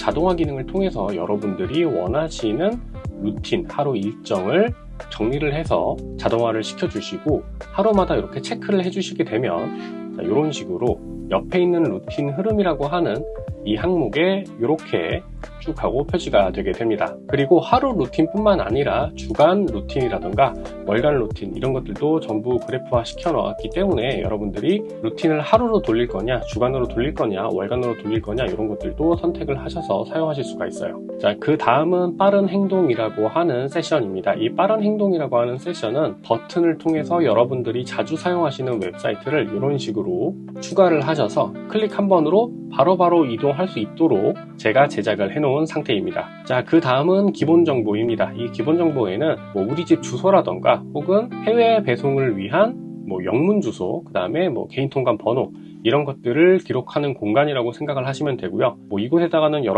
자동화 기능을 통해서 여러분들이 원하시는 루틴, 하루 일정을 정리를 해서 자동화를 시켜주시고 하루마다 이렇게 체크를 해주시게 되면 자, 이런 식으로 옆에 있는 루틴 흐름이라고 하는 이 항목에 이렇게 쭉 하고 표시가 되게 됩니다. 그리고 하루 루틴뿐만 아니라 주간 루틴이라든가 월간 루틴 이런 것들도 전부 그래프화 시켜 놓았기 때문에 여러분들이 루틴을 하루로 돌릴 거냐, 주간으로 돌릴 거냐, 월간으로 돌릴 거냐 이런 것들도 선택을 하셔서 사용하실 수가 있어요. 자, 그 다음은 빠른 행동이라고 하는 세션입니다. 이 빠른 행동이라고 하는 세션은 버튼을 통해서 여러분들이 자주 사용하시는 웹사이트를 이런 식으로 추가를 하셔서 클릭 한 번으로 바로바로 이동할 수 있도록 제가 제작을 해놓은 상태입니다. 자, 그 다음은 기본 정보입니다. 이 기본 정보에는 뭐 우리 집 주소라던가 혹은 해외 배송을 위한 뭐 영문 주소, 그 다음에 뭐 개인 통관 번호 이런 것들을 기록하는 공간이라고 생각을 하시면 되고요. 뭐 이곳에다가는 여러분